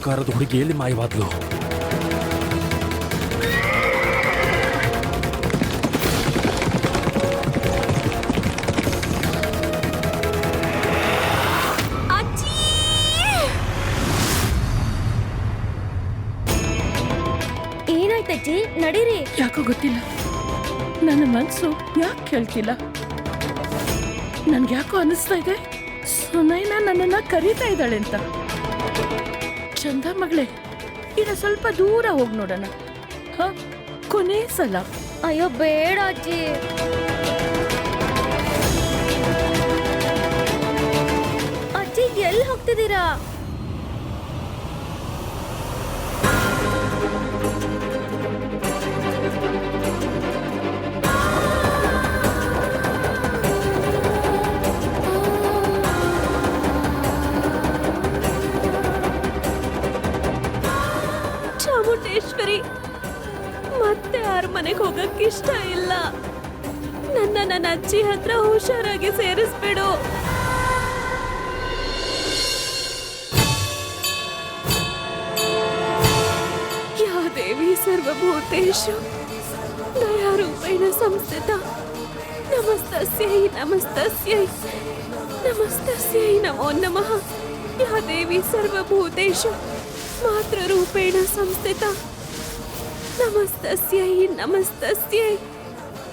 ಈ ಹುಡುಗಿಯಲ್ಲಿ ಮಾಯವಾದಳು ಎಲ್ಲಿ ಮಾಯವಾದ್ಲು ಏನಾಯ್ತಜ್ಜಿ ನಡೀರಿ. ಯಾಕೋ ಗೊತ್ತಿಲ್ಲ. ನನ್ನ ಮನಸ್ಸು ಯಾಕೆ ಕೇಳ್ತಿಲ್ಲ? ನನ್ಗೆ ಯಾಕೋ ಅನಿಸ್ತಾ ಇದೆ? ಸುನೈನಾ ನನ್ನನ್ನ ಕರೀತಾ ಇದ್ದಾಳೆ ಅಂತ. ಚಂದ ಮಗಳೇ, ಇನ್ನು ಸ್ವಲ್ಪ ದೂರ ಹೋಗಿ ನೋಡೋಣ. ಹ? ಕೊನೆ ಸಲ. ಅಯ್ಯೋ, ಬೇಡ ಅಜ್ಜಿ. ಅಜ್ಜಿ, ಎಲ್ಲಿ ಹೋಗ್ತಿದ್ದೀರಾ? ಅಜ್ಜಿ ಹತ್ರ ಹುಷಾರಾಗಿ ಸೇರಿಸ್ಬಿಡು. ಯಾ ದೇವಿ ಸರ್ವಭೂತೇಶು ದಯಾರೂಪೇಣ ಸಂಸ್ಥಿತ. ನಮಸ್ತಸ್ಯೈ ನಮಸ್ತಸ್ಯೈ ನಮಸ್ತಸ್ಯೈ ನಮೋ ನಮಃ. ಯಾ ದೇವಿ ಸರ್ವಭೂತೇಶು ಮಾತೃರೂಪೇಣ ಸಂಸ್ಥಿತ. ನಮಸ್ತಸ್ಯೈ ನಮಸ್ತಸ್ಯೈ.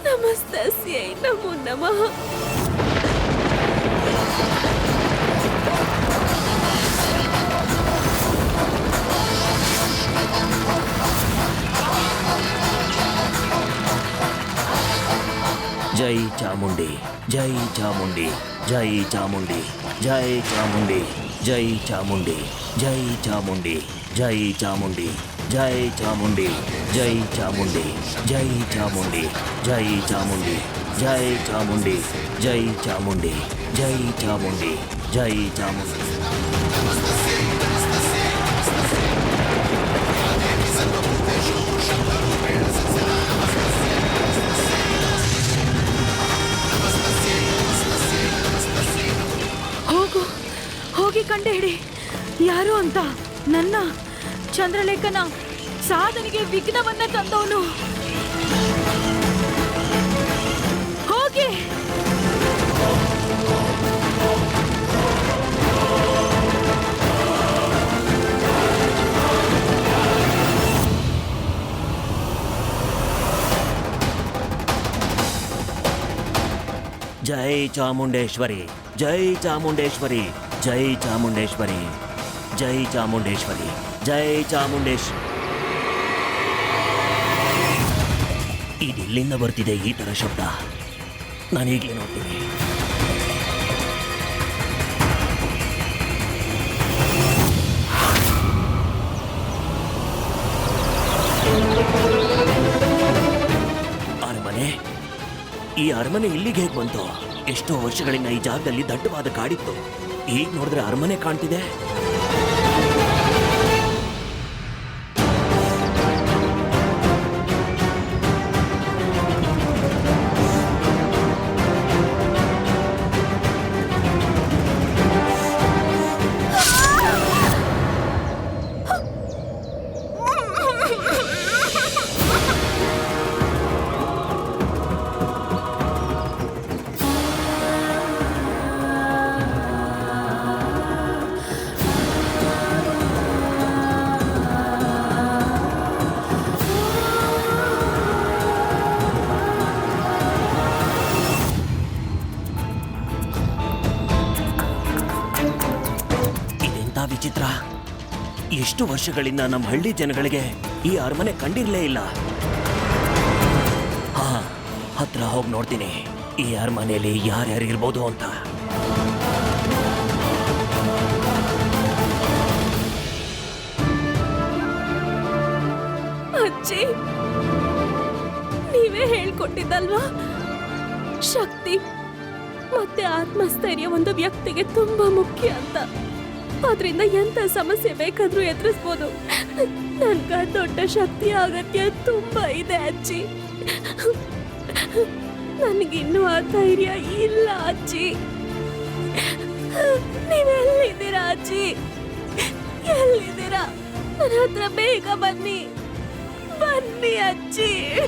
నమస్తస్యై నమో నమః. జై చాముండి జై చాముండి జై చాముండి జై చాముండి జై చాముండి జై చాముండి. ಜೈ ಚಾಮುಂಡಿ ಜೈ ಚಾಮುಂಡಿ ಜೈ ಚಾಮುಂಡಿ ಜೈ ಚಾಮುಂಡಿ ಜೈ ಚಾಮುಂಡಿ ಜೈ ಚಾಮುಂಡಿ ಜೈ ಚಾಮುಂಡಿ ಜೈ ಚಾಮುಂಡಿ ಜೈ ಚಾಮುಂಡಿ ಹೋಗು ಹೋಗಿ ಕಂಡು ಹಿಡಿ ಯಾರು ಅಂತ ನನ್ನ ಚಂದ್ರಲೇಖನ ಸಾಧನೆಗೆ ವಿಘ್ನವನ್ನ ತಂದವನು ಹೋಗಿ జై చాముండేశ్వరి జై చాముండేశ్వరి జై చాముండేశ్వరి జై చాముండేశ్వరి. ಜೈ ಚಾಮುಂಡೇಶ್. ಇದೆಲ್ಲಿಂದ ಬರ್ತಿದೆ ಈ ಥರ ಶಬ್ದ. ನಾನು ಈಗಲೇ ನೋಡ್ತೀನಿ. ಅರಮನೆ? ಈ ಅರಮನೆ ಇಲ್ಲಿಗೆ ಹೇಗೆ ಬಂತು? ಎಷ್ಟೋ ವರ್ಷಗಳಿಂದ ಈ ಜಾಗದಲ್ಲಿ ದಟ್ಟವಾದ ಕಾಡಿತ್ತು. ಈಗ ನೋಡಿದ್ರೆ ಅರಮನೆ ಕಾಣ್ತಿದೆ. ಎಷ್ಟು ವರ್ಷಗಳಿಂದ ನಮ್ಮ ಹಳ್ಳಿ ಜನಗಳಿಗೆ ಈ ಅರಮನೆ ಕಂಡಿರ್ಲೇ ಇಲ್ಲ. ಹಾ, ಹತ್ರ ಹೋಗಿ ನೋಡ್ತೀನಿ. ಈ ಅರಮನೆಯಲ್ಲಿ ಯಾರ್ಯಾರು ಇರ್ಬೋದು ಅಂತ. ಅಜ್ಜಿ, ನೀವೇ ಹೇಳ್ಕೊಟ್ಟಿದ್ದಲ್ವಾ? ಶಕ್ತಿ ಮತ್ತೆ ಆತ್ಮಸ್ಥೈರ್ಯ ಒಂದು ವ್ಯಕ್ತಿಗೆ ತುಂಬಾ ಮುಖ್ಯ ಅಂತ. ಅದರಿಂದ ಎಂಥ ಸಮಸ್ಯೆ ಬೇಕಾದರೂ ಎದುರಿಸ್ಬೋದು. ನನ್ಗ ದೊಡ್ಡ ಶಕ್ತಿ ಅಗತ್ಯ ತುಂಬ ಇದೆ ಅಜ್ಜಿ. ನನಗಿನ್ನೂ ಆ ಧೈರ್ಯ ಇಲ್ಲ ಅಜ್ಜಿ. ನೀವೆಲ್ಲಿದ್ದೀರಾ ಅಜ್ಜಿ? ಎಲ್ಲಿದ್ದೀರಾ? ನನ್ನ ಹತ್ರ ಬೇಗ ಬನ್ನಿ. ಬನ್ನಿ ಅಜ್ಜಿ.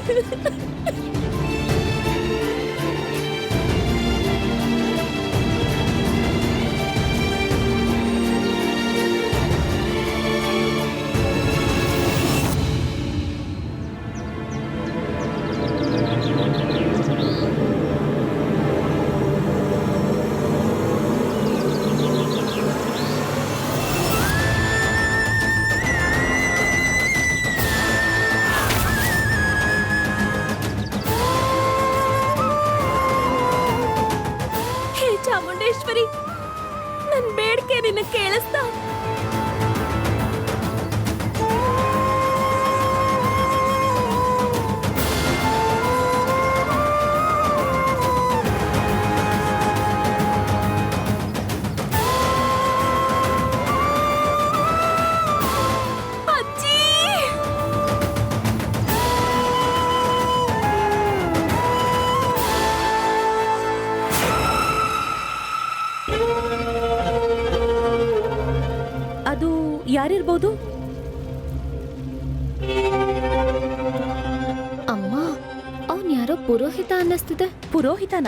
ಅನ್ನಿಸ್ತಿದೆ. ಪುರೋಹಿತನ?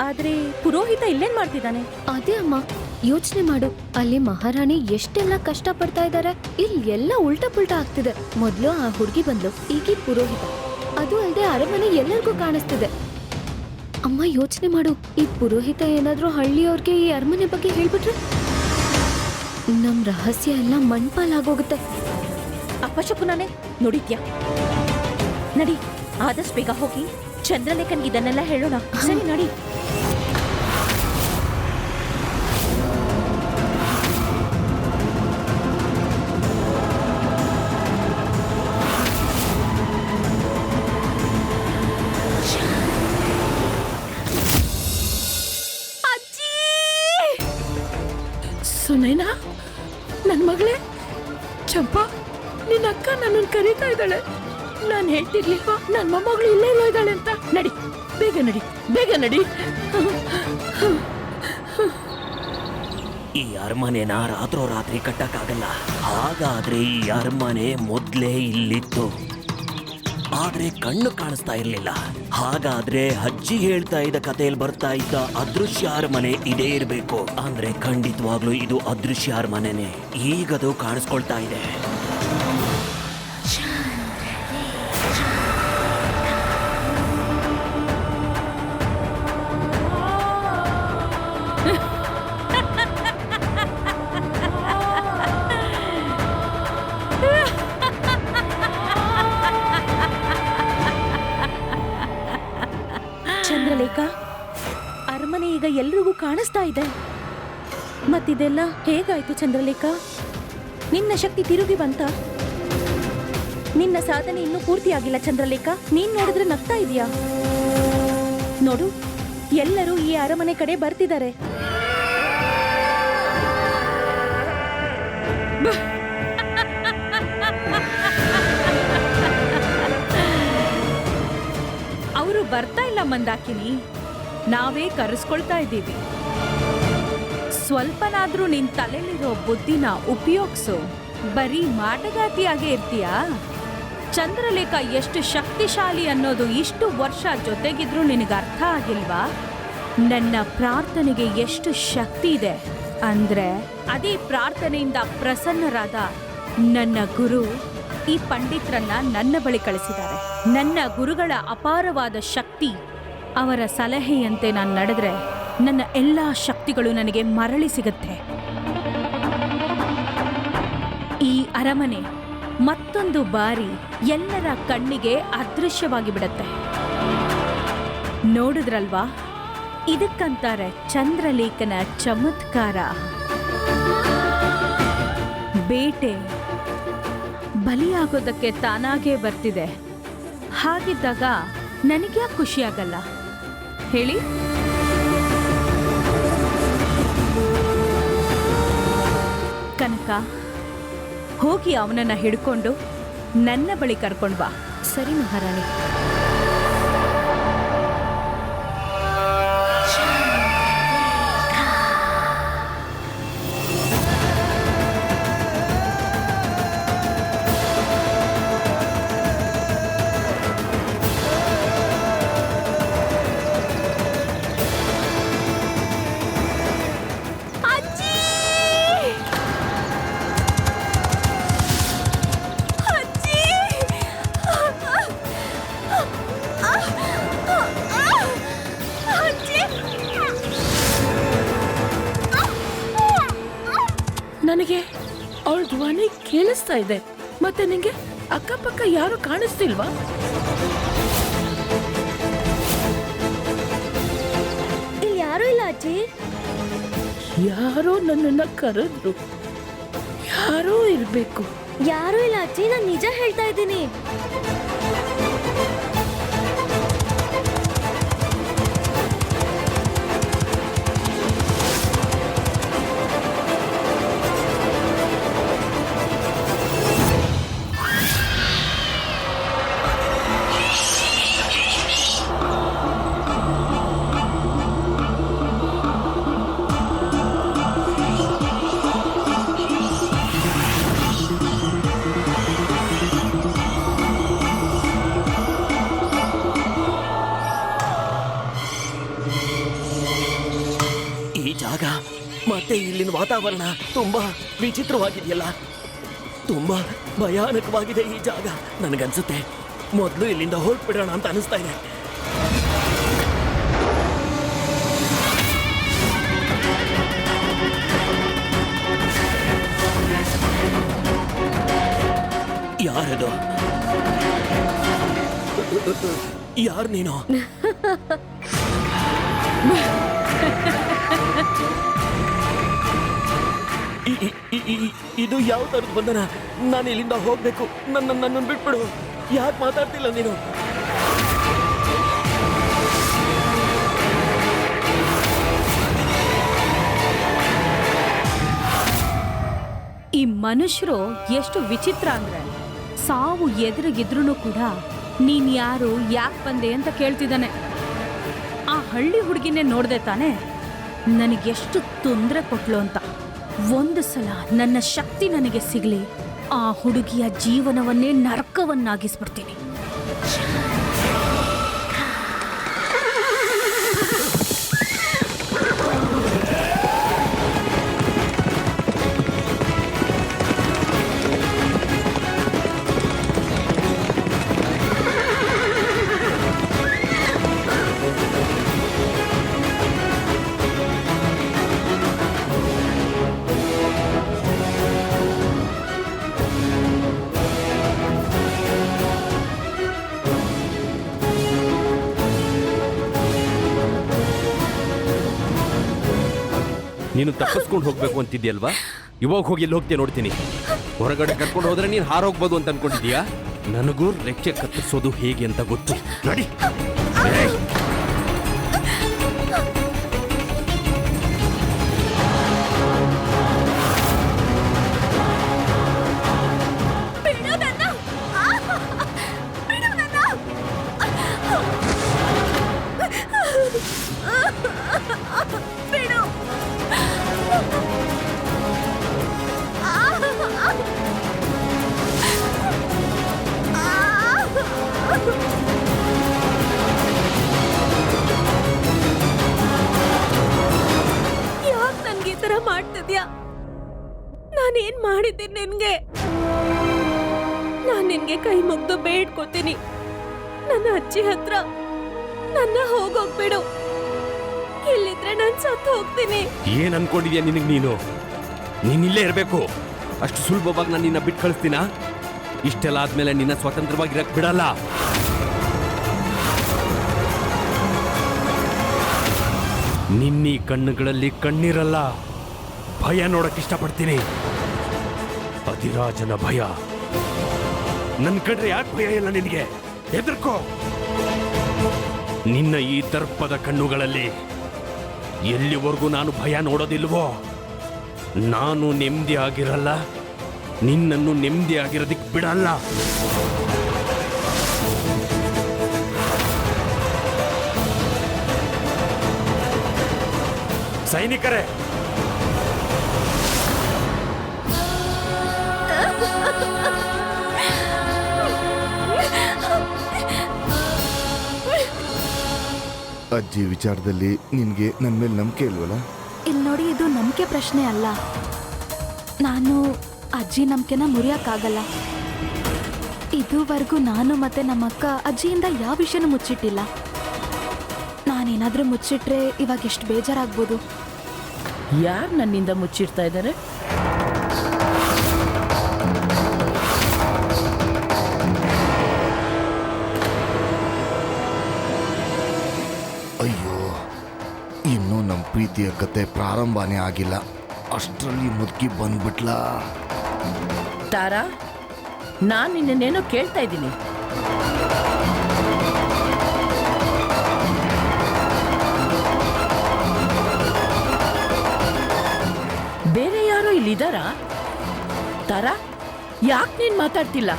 ಆದ್ರೆ ಪುರೋಹಿತ ಇಲ್ಲೇನ್ ಮಾಡ್ತಿದ್ದಾನೆ? ಅದೇ ಅಮ್ಮ ಯೋಚನೆ ಮಾಡು. ಅಲ್ಲಿ ಮಹಾರಾಣಿ ಎಷ್ಟೆಲ್ಲ ಕಷ್ಟ ಪಡ್ತಾ ಇದ್ದಾರೆ ಇಲ್ಲಿ ಎಲ್ಲ ಉಲ್ಟಾ ಪುಲ್ಟಾ ಆಗ್ತಿದೆ. ಮೊದ್ಲು ಆ ಹುಡುಗಿ ಬಂದ್ಲು ಈಗಿ ಪುರೋಹಿತ. ಅದು ಅಲ್ಲದೆ ಅರಮನೆ ಎಲ್ಲರಿಗೂ ಕಾಣಿಸ್ತಿದೆ. ಅಮ್ಮ ಯೋಚನೆ ಮಾಡು. ಈ ಪುರೋಹಿತ ಏನಾದ್ರೂ ಹಳ್ಳಿಯವ್ರಿಗೆ ಈ ಅರಮನೆ ಬಗ್ಗೆ ಹೇಳ್ಬಿಟ್ರೆ? ನಮ್ ರಹಸ್ಯ ಎಲ್ಲ ಮಣ್ಪಾಲಾಗೋಗುತ್ತೆ. ಅಪಶಕುನಾನೆ ನೋಡಿದ್ಯಾ? ನಡಿ ಆದಷ್ಟು ಬೇಗ ಹೋಗಿ ಚಂದ್ರಲೇಖನ್ಗೆ ಇದನ್ನೆಲ್ಲ ಹೇಳೋಣ. ಸರಿ ನಡಿ. ಸುನೈನಾ ನನ್ನ ಮಗಳೇ ಚಂಪಾ ನಿನ್ನ ಅಕ್ಕ ನನ್ನನ್ನು ಕರೀತಾ ಇದ್ದಾಳೆ. ನಾನು ಹೇಳ್ತಿರ್ಲಿಲ್ವಾ? ನನ್ನ ಮೊಮ್ಮಗಳು ಇಲ್ಲೇ ಇಲ್ಲ ಇದ್ದಾಳೆ ಅಂತ? ನಡಿ, ಬೇಗ ನಡಿ ಬೇಗ ನಡಿ. ಈ ಅರಮನೆನ ರಾತ್ರೋರಾತ್ರಿ ಕಟ್ಟಕ್ಕಾಗಲ್ಲ. ಹಾಗಾದ್ರೆ ಈ ಅರಮನೆ ಮೊದ್ಲೇ ಇಲ್ಲಿತ್ತು. ಆದ್ರೆ ಕಣ್ಣು ಕಾಣಿಸ್ತಾ ಇರ್ಲಿಲ್ಲ. ಹಾಗಾದ್ರೆ ಅಜ್ಜಿ ಹೇಳ್ತಾ ಇದ್ದ ಕಥೆಯಲ್ಲಿ ಬರ್ತಾ ಇದ್ದ ಅದೃಶ್ಯ ಅರಮನೆ ಇದೇ ಇರಬೇಕು. ಅಂದ್ರೆ ಖಂಡಿತವಾಗ್ಲೂ ಇದು ಅದೃಶ್ಯ ಅರಮನೆನೆ. ಈಗದು ಕಾಣಿಸ್ಕೊಳ್ತಾ ಇದೆ. ಕಾಣಿಸ್ತಾ ಇದೆ. ಮತ್ತಿದೆಲ್ಲ ಹೇಗಾಯ್ತು ಚಂದ್ರಲೇಖ? ನಿನ್ನ ಶಕ್ತಿ ತಿರುಗಿ ಬಂತ ನಿನ್ನ ಸಾಧನೆ ಇನ್ನೂ ಪೂರ್ತಿಯಾಗಿಲ್ಲ ಚಂದ್ರಲೇಖ. ನೀನ್ ನೋಡಿದ್ರೆ ನಗ್ತಾ ಇದೀಯಾ? ನೋಡು, ಎಲ್ಲರೂ ಈ ಅರಮನೆ ಕಡೆ ಬರ್ತಿದ್ದಾರೆ. ಅವರು ಬರ್ತಾ ಇಲ್ಲ ಮಂದಾಕಿನಿ. ನಾವೇ ಕರೆಸ್ಕೊಳ್ತಾ ಇದ್ದೀವಿ. ಸ್ವಲ್ಪನಾದ್ರೂ ನಿನ್ ತಲೆಯಲ್ಲಿರೋ ಬುದ್ಧಿನ ಉಪಯೋಗಿಸು. ಬರೀ ಮಾಟಗಾತಿಯಾಗೇ ಇರ್ತೀಯಾ? ಚಂದ್ರಲೇಖ ಎಷ್ಟು ಶಕ್ತಿಶಾಲಿ ಅನ್ನೋದು ಇಷ್ಟು ವರ್ಷ ಜೊತೆಗಿದ್ರೂ ನಿನಗೆ ಅರ್ಥ ಆಗಿಲ್ವಾ? ನನ್ನ ಪ್ರಾರ್ಥನೆಗೆ ಎಷ್ಟು ಶಕ್ತಿ ಇದೆ ಅಂದ್ರೆ ಅದೇ ಪ್ರಾರ್ಥನೆಯಿಂದ ಪ್ರಸನ್ನರಾದ ನನ್ನ ಗುರು ಈ ಪಂಡಿತರನ್ನ ನನ್ನ ಬಳಿ ಕಳಿಸಿದ್ದಾರೆ. ನನ್ನ ಗುರುಗಳ ಅಪಾರವಾದ ಶಕ್ತಿ ಅವರ ಸಲಹೆಯಂತೆ ನಾನು ನಡೆದ್ರೆ ನನ್ನ ಎಲ್ಲಾ ಶಕ್ತಿಗಳು ನನಗೆ ಮರಳಿ ಸಿಗುತ್ತೆ. ಈ ಅರಮನೆ ಮತ್ತೊಂದು ಬಾರಿ ಎಲ್ಲರ ಕಣ್ಣಿಗೆ ಅದೃಶ್ಯವಾಗಿ ಬಿಡುತ್ತೆ. ನೋಡಿದ್ರಲ್ವಾ? ಇದಕ್ಕಂತಾರೆ ಚಂದ್ರಲೇಖನ ಚಮತ್ಕಾರ. ಬೇಟೆ ಬಲಿಯಾಗೋದಕ್ಕೆ ತಾನಾಗೇ ಬರ್ತಿದೆ. ಹಾಗಿದ್ದಾಗ ನನಗ್ಯಾಕೆ ಖುಷಿಯಾಗಲ್ಲ? ಹೇಳಿ. ಕನಕ ಹೋಗಿ ಅವನನ್ನು ಹಿಡ್ಕೊಂಡು ನನ್ನ ಬಳಿ ಕರ್ಕೊಂಡು ಬಾ. ಸರಿ ಮಹಾರಾಣಿ. ನನಗೆ ಅವಳ ಧ್ವನಿ ಕೇಳಿಸ್ತಾ ಇದೆ. ಮತ್ತೆ ನಿಂಗೆ ಅಕ್ಕಪಕ್ಕ ಯಾರು ಕಾಣಿಸ್ತಿಲ್ವಾ? ಇಲ್ಲಿ ಯಾರು ಇಲ್ಲ ಅಜ್ಜಿ. ಯಾರೋ ನನ್ನನ್ನ ಕರೆದ್ರು. ಯಾರೋ ಇರ್ಬೇಕು. ಯಾರು ಇಲ್ಲ ಅಜ್ಜಿ ನಾನು ನಿಜ ಹೇಳ್ತಾ ಇದ್ದೀನಿ. ವಾತಾವರಣ ತುಂಬಾ ವಿಚಿತ್ರವಾಗಿದೆಯಲ್ಲ. ತುಂಬಾ ಭಯಾನಕವಾಗಿದೆ ಈ ಜಾಗ. ನನಗನ್ಸುತ್ತೆ, ಮೊದಲು ಇಲ್ಲಿಂದ ಹೊರಟ್ಬಿಡೋಣ ಅಂತ ಅನಿಸ್ತಾ ಇದೆ. ಯಾರದು? ಯಾರು ನೀನು? ಇದು ಯಾವ ತರದ ಬಂಧನ? ನಾನು ಇಲ್ಲಿಂದ ಹೋಗ್ಬೇಕು. ನನ್ನ, ನನ್ನನ್ನು ಬಿಟ್ಬಿಡು. ಯಾಕೆ ಮಾತಾಡ್ತಿಲ್ಲ ನೀನು? ಈ ಮನುಷ್ಯರು ಎಷ್ಟು ವಿಚಿತ್ರ ಅಂದ್ರೆ, ಸಾವು ಎದುರಿಗಿದ್ರು ಕೂಡ ನೀನ್ ಯಾರು, ಯಾಕೆ ಬಂದೆ ಅಂತ ಕೇಳ್ತಿದ್ದಾನೆ. ಆ ಹಳ್ಳಿ ಹುಡುಗಿನೇ ನೋಡ್ದೆ ತಾನೆ, ನನಗೆಷ್ಟು ತೊಂದರೆ ಕೊಟ್ಲು ಅಂತ. ಒಂದು ಸಲ ನನ್ನ ಶಕ್ತಿ ನನಗೆ ಸಿಗಲಿ ಆ ಹುಡುಗಿಯ ಜೀವನವನ್ನೇ ನರಕವನ್ನಾಗಿಸ್ಬಿಡ್ತೀನಿ. ನೀನು ತಪ್ಪಿಸ್ಕೊಂಡು ಹೋಗ್ಬೇಕು ಅಂತಿದ್ಯಲ್ವಾ ಇವಾಗ ಹೋಗಿ ಎಲ್ಲಿ ಹೋಗ್ತೀಯ ನೋಡ್ತೀನಿ. ಹೊರಗಡೆ ಕರ್ಕೊಂಡು ಹೋದ್ರೆ ನೀನು ಹಾರೋಗ್ಬೋದು ಅಂತ ಅನ್ಕೊಂಡಿದ್ಯಾ ನನಗೂ ರೆಕ್ಕೆ ಕತ್ತರಿಸೋದು ಹೇಗೆ ಅಂತ ಗೊತ್ತು. ನಡಿ. ನಿನ್ಗೆ. ನಾನ್ ನಿನ್ಗೆ ಕೈ ಮುಗ್ದು ಬೇಡ್ಕೋತೀನಿ. ನನ್ನ ಅಜ್ಜಿ ಹತ್ರ ನನ್ನ ಹೋಗೋಗ್ಬಿಡು ಇಲ್ಲಿದ್ರೆ ನಾನ್ ಸತ್ತು ಹೋಗ್ತೀನಿ. ಏನ್ ಅನ್ಕೊಂಡಿದ್ಯಾ ನಿನಗೆ ನೀನು? ನೀನ್ ಇಲ್ಲೇ ಇರಬೇಕು. ಅಷ್ಟು ಸುಲಭವಾಗಿ ನಾನು ನಿನ್ನ ಬಿಟ್ಟು ಕಳಿಸ್ತೀನಾ? ಇಷ್ಟೆಲ್ಲ ಆದ್ಮೇಲೆ ನಿನ್ನ ಸ್ವತಂತ್ರವಾಗಿರಕ್ ಬಿಡಲ್ಲ. ನಿನ್ನೀ ಕಣ್ಣುಗಳಲ್ಲಿ ಕಣ್ಣಿರಲ್ಲ. ಭಯ ನೋಡಕ್ ಇಷ್ಟಪಡ್ತೀನಿ. ಅಧಿರಾಜನ ಭಯ. ನನ್ ಕಂಡ್ರೆ ಯಾಕೆ ಭಯ ಇಲ್ಲ ನಿನಗೆ. ಹೆದರ್ಕೋ. ನಿನ್ನ ಈ ದರ್ಪದ ಕಣ್ಣುಗಳಲ್ಲಿ ಎಲ್ಲಿವರೆಗೂ ನಾನು ಭಯ ನೋಡೋದಿಲ್ವೋ? ನಾನು ನೆಮ್ಮದಿ ಆಗಿರಲ್ಲ, ನಿನ್ನನ್ನು ನೆಮ್ಮದಿ ಆಗಿರೋದಿಕ್ ಬಿಡಲ್ಲ. ಸೈನಿಕರೇ ಅಜ್ಜಿ ವಿಚಾರದಲ್ಲಿ ನಿನ್ಗೆ ನನ್ನ ಮೇಲೆ ನಂಬಿಕೆ ಇಲ್ವಲ್ಲ? ಇಲ್ಲಿ ನೋಡಿ ಇದು ನಂಬಿಕೆ ಪ್ರಶ್ನೆ ಅಲ್ಲ. ನಾನು ಅಜ್ಜಿ ನಂಬಿಕೆನ ಮುರಿಯೋಕ್ಕಾಗಲ್ಲ. ಇದುವರೆಗೂ ನಾನು ಮತ್ತೆ ನಮ್ಮ ಅಕ್ಕ ಅಜ್ಜಿಯಿಂದ ಯಾವ ವಿಷಯನೂ ಮುಚ್ಚಿಟ್ಟಿಲ್ಲ. ನಾನೇನಾದ್ರೂ ಮುಚ್ಚಿಟ್ರೆ ಇವಾಗ ಎಷ್ಟು ಬೇಜಾರಾಗ್ಬೋದು. ಯಾರು ನನ್ನಿಂದ ಮುಚ್ಚಿಡ್ತಾ ಇದ್ದಾರೆ ಪ್ರೀತಿಯ ಕತೆ ಪ್ರಾರಂಭನೇ ಆಗಿಲ್ಲ. ಅಷ್ಟರಲ್ಲಿ ಮುದುಕಿ ಬಂದ್ಬಿಟ್ಲ? ತಾರಾ, ನಾನು ನಿನ್ನೇನೋ ಕೇಳ್ತಾ ಇದ್ದೀನಿ. ಬೇರೆ ಯಾರೋ ಇಲ್ಲಿದ್ದಾರಾ ತಾರಾ, ಯಾಕೆ ನೀನು ಮಾತಾಡ್ತಿಲ್ಲ?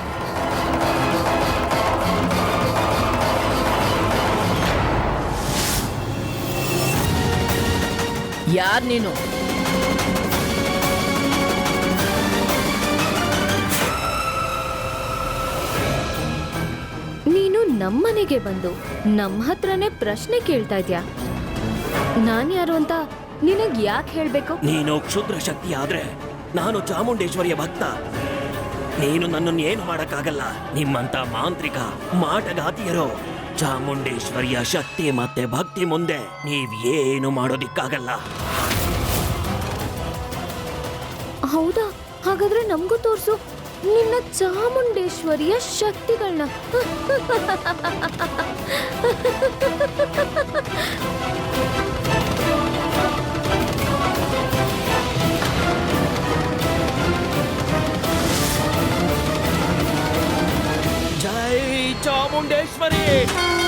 ಯಾರ್ ನೀನು? ನೀನು ನಮ್ಮನೆಗೆ ಬಂದು ನಮ್ಮ ಹತ್ರನೇ ಪ್ರಶ್ನೆ ಕೇಳ್ತಾ ಇದ್ಯಾ? ನಾನ್ ಯಾರು ಅಂತ ನಿನಗ್ ಯಾಕೆ ಹೇಳ್ಬೇಕು? ನೀನು ಕ್ಷುದ್ರ ಶಕ್ತಿ ಆದ್ರೆ ನಾನು ಚಾಮುಂಡೇಶ್ವರಿಯ ಭಕ್ತ. ನೀನು ನನ್ನನ್ನು ಏನು ಮಾಡಕ್ಕಾಗಲ್ಲ? ನಿಮ್ಮಂತ ಮಾಂತ್ರಿಕ ಮಾಟಗಾತಿಯರು. ಚಾಮುಂಡೇಶ್ವರಿಯ ಶಕ್ತಿ ಮತ್ತೆ ಭಕ್ತಿ ಮುಂದೆ ನೀವ್ ಏನು ಮಾಡೋದಿಕ್ಕಾಗಲ್ಲ. ಹೌದಾ? ಹಾಗಾದ್ರೆ ನಮಗೂ ತೋರಿಸು. ನಿನ್ನ ಚಾಮುಂಡೇಶ್ವರಿಯ ಶಕ್ತಿಗಳನ್ನ ಚಾಮುಂಡೇಶ್ವರಿ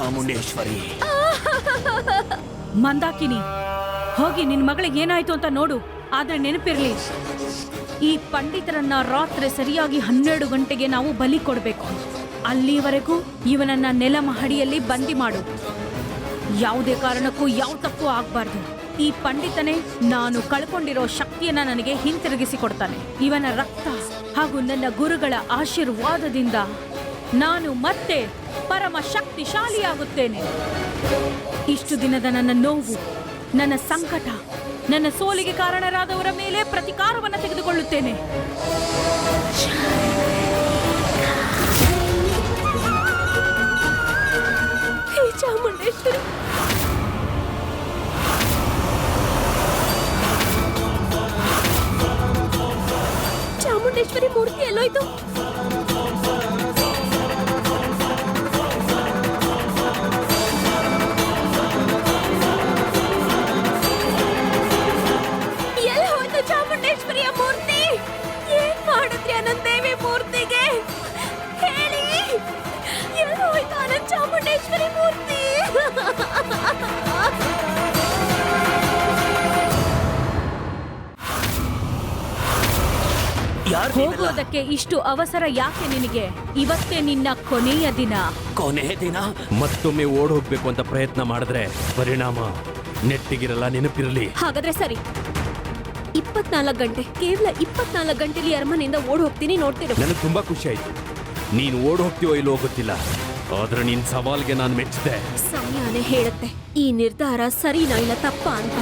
ಚಾಮುಂಡೇಶ್ವರಿ. ಮಂದಾಕಿನಿ, ಹೋಗಿ ನಿನ್ ಮಗಳಿಗೆ ಏನಾಯ್ತು ಅಂತ ನೋಡು. ಆದ್ರೆ ನೆನಪಿರ್ಲಿ, ಈ ಪಂಡಿತರನ್ನ ರಾತ್ರಿ ಸರಿಯಾಗಿ ಹನ್ನೆರಡು ಗಂಟೆಗೆ ನಾವು ಬಲಿ ಕೊಡಬೇಕು. ಅಲ್ಲಿವರೆಗೂ ಇವನನ್ನ ನೆಲ ಮಹಡಿಯಲ್ಲಿ ಬಂದಿ ಮಾಡು. ಯಾವುದೇ ಕಾರಣಕ್ಕೂ ಯಾವ ತಪ್ಪು ಆಗ್ಬಾರ್ದು. ಈ ಪಂಡಿತನೇ ನಾನು ಕಳ್ಕೊಂಡಿರೋ ಶಕ್ತಿಯನ್ನ ನನಗೆ ಹಿಂತಿರುಗಿಸಿ ಕೊಡ್ತಾನೆ. ಇವನ ರಕ್ತ ಹಾಗೂ ನನ್ನ ಗುರುಗಳ ಆಶೀರ್ವಾದದಿಂದ ನಾನು ಮತ್ತೆ ಪರಮ ಶಕ್ತಿಶಾಲಿಯಾಗುತ್ತೇನೆ. ಇಷ್ಟು ದಿನದ ನನ್ನ ನೋವು, ನನ್ನ ಸಂಕಟ, ನನ್ನ ಸೋಲಿಗೆ ಕಾರಣರಾದವರ ಮೇಲೆ ಪ್ರತಿಕಾರವನ್ನು ತೆಗೆದುಕೊಳ್ಳುತ್ತೇನೆ. ಹೋಗೋದಕ್ಕೆ ಇಷ್ಟು ಅವಸರ ಯಾಕೆ ನಿನಗೆ? ಇವತ್ತೇ ನಿನ್ನ ಕೊನೆಯ ದಿನ. ಕೊನೆ ದಿನ? ಮತ್ತೊಮ್ಮೆ ಓಡ್ ಹೋಗ್ಬೇಕು ಅಂತ ಪ್ರಯತ್ನ ಮಾಡಿದ್ರೆ ಪರಿಣಾಮ ನೆಟ್ಟಿಗಿರಲ್ಲ ನೆನಪಿರಲಿ. ಹಾಗಾದ್ರೆ ಸರಿ. ಇಪ್ಪತ್ನಾಲ್ಕು ಗಂಟೆ ಕೇವಲ ಇಪ್ಪತ್ನಾಲ್ಕು ಗಂಟೆಲಿ ಅರಮನೆಯಿಂದ ಓಡ್ ಹೋಗ್ತೀನಿ ನೋಡ್ತೀರ. ನನಗೆ ತುಂಬಾ ಖುಷಿ ಆಯ್ತು. ನೀನು ಓಡ್ ಹೋಗ್ತೀವೋ ಇಲ್ಲೋ ಗೊತ್ತಿಲ್ಲ. ಆದ್ರೆ ನಿನ್ ಸವಾಲ್ಗೆ ನಾನು ಮೆಚ್ಚಿದೆ ಸಮಯನೇ ಹೇಳುತ್ತೆ. ಈ ನಿರ್ಧಾರ ಸರಿನಾ ಇಲ್ಲ ತಪ್ಪಾ ಅಂತ?